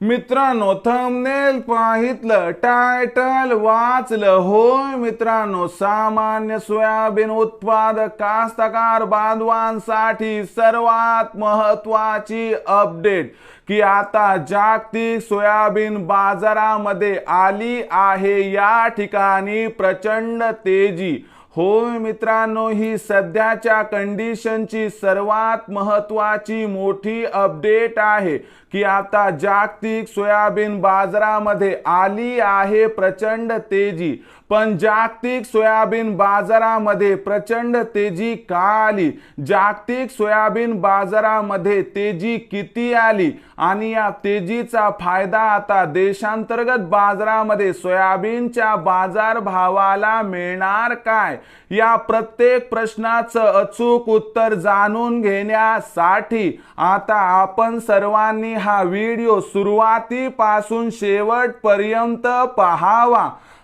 मित्रांनो thumbnail पाहितलं title वाचलं. होय मित्रांनो सामान्य सोयाबीन उत्पादक कास्तकार बांधवांसाठी सर्वात महत्वाची अपडेट की आता जागतिक सोयाबीन बाजारामध्ये आली आहे या ठिकाणी प्रचंड तेजी. होय मित्रांनो ही सध्याच्या कंडिशनची सर्वात महत्वाची मोठी अपडेट आहे की आता जागतिक सोयाबीन बाजारामध्ये आली आहे प्रचंड तेजी. पण जागतिक सोयाबीन बाजारामध्ये प्रचंड तेजी का आली? जागतिक सोयाबीन बाजारामध्ये तेजी किती आली? आणि या तेजीचा फायदा आता देशांतर्गत बाजारामध्ये सोयाबीनच्या बाजारभावाला मिळणार काय? या प्रत्येक प्रश्नाचं अचूक उत्तर जाणून घेण्यासाठी आता आपण सर्वांनी हा व्हिडिओ सुरुवातीपासून शेवटपर्यंत पाहावा.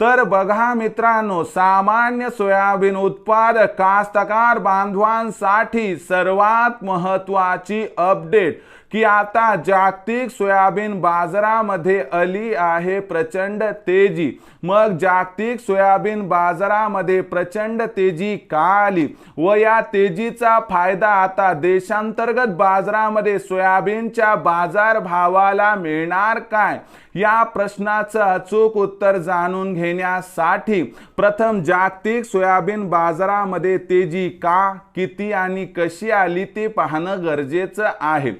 तर बघा मित्रांनो सामान्य सोयाबीन उत्पादक कास्तकार बांधवांसाठी सर्वात महत्वाची अपडेट की आता जागतिक सोयाबीन बाजारामध्ये आली आहे प्रचंड तेजी. मग जागतिक सोयाबीन बाजारामध्ये प्रचंड तेजी का आली? व या तेजीचा फायदा आता देशांतर्गत बाजारामध्ये सोयाबीनच्या बाजार भावाला मिळणार काय? या प्रश्नाचं अचूक उत्तर जाणून घेण्यासाठी प्रथम जागतिक सोयाबीन बाजारामध्ये तेजी का किती आणि कशी आली ते पाहणं गरजेचं आहे.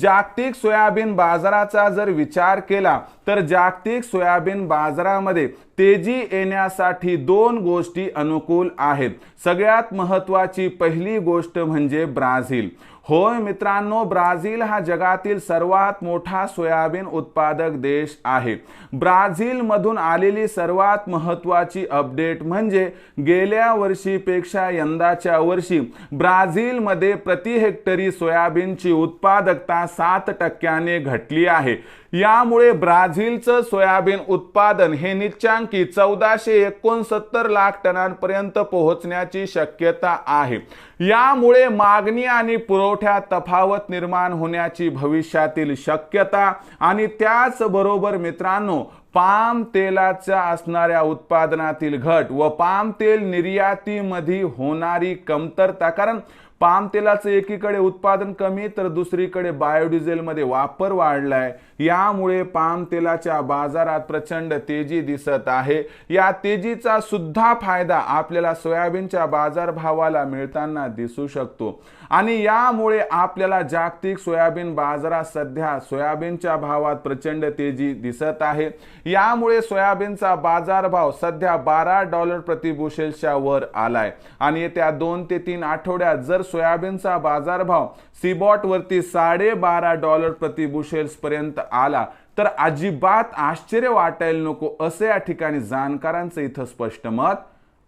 जागतिक सोयाबीन बाजाराचा जर विचार केला तर जागतिक सोयाबीन बाजारामध्ये तेजी येण्यासाठी दोन गोष्टी अनुकूल आहेत. सगळ्यात महत्वाची पहिली गोष्ट म्हणजे ब्राझील. होय मित्रांनो ब्राझील हा जगातील सर्वात मोठा सोयाबीन उत्पादक देश आहे. ब्राझीलमधून आलेली सर्वात महत्वाची अपडेट म्हणजे गेल्या वर्षीपेक्षा यंदाच्या वर्षी ब्राझीलमध्ये प्रति हेक्टरी सोयाबीनची उत्पादकता सात टक्क्याने घटली आहे. यामुळे ब्राझीलचं सोयाबीन उत्पादन हे निच्चांक चौदाशे एकोणसत्तर लाख टनांपर्यंत पोहोचण्याची शक्यता आहे. यामुळे मागणी आणि पुरवठ्यात तफावत निर्माण होण्याची भविष्यातील शक्यता आणि त्याचबरोबर मित्रांनो पाम तेलाच्या असणाऱ्या उत्पादनातील घट व पाम तेल निर्यातीमध्ये होणारी कमतरता कारण पाम तेलाचं एकीकडे उत्पादन कमी तर दुसरीकडे बायोडिझेलमध्ये वापर वाढलाय. यामुळे पाम तेलाच्या बाजारात प्रचंड तेजी दिसत आहे. या तेजीचा सुद्धा फायदा आपल्याला सोयाबीनच्या बाजारभावाला मिळताना दिसू शकतो. आणि यामुळे आपल्याला जागतिक सोयाबीन बाजारात सध्या सोयाबीनच्या भावात प्रचंड तेजी दिसत आहे. यामुळे सोयाबीनचा बाजारभाव सध्या बारा डॉलर प्रतिबुशेलच्या वर आलाय. आणि येत्या दोन ते तीन आठवड्यात जर सोयाबीनचा बाजारभाव सीबॉट वरती साडेबारा डॉलर प्रति बुशेल्स पर्यंत आला. तर अजिबात आश्चर्य वाटायला नको असं या ठिकाणी जाणकारांचं इथं स्पष्ट मत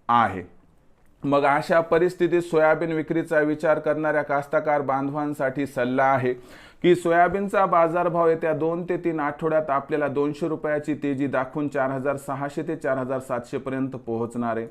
आहे. मग अशा परिस्थितीत सोयाबीन विक्रीचा विचार करणाऱ्या कास्तकार बांधवांसाठी सल्ला आहे. की सोयाबीनचा बाजारभाव येत्या दोन ते तीन आठवड्यात आपल्याला दोनशे रुपयाची तेजी दाखवून चार हजार सहाशे ते चार हजार सातशे पर्यंत पोहोचणार आहे.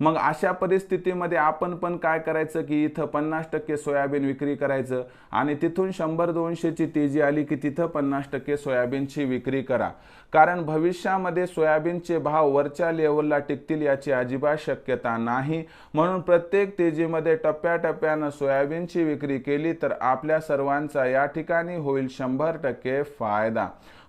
मग अशा परिस्थितीमध्ये आपण पण काय करायचं की इथं पन्नास टक्के सोयाबीन विक्री करायचं आणि तिथून शंभर दोनशेची तेजी आली की तिथं पन्नास टक्के सोयाबीनची विक्री करा. कारण भविष्यामध्ये सोयाबीनचे भाव वरच्या लेवलला टिकतील याची अजिबात शक्यता नाही. म्हणून प्रत्येक तेजीमध्ये टप्प्याटप्प्यानं सोयाबीनची विक्री केली तर आपल्या सर्वांचा या ठिकाणी ठिकाणी होईल शंभर टक्के फायदा.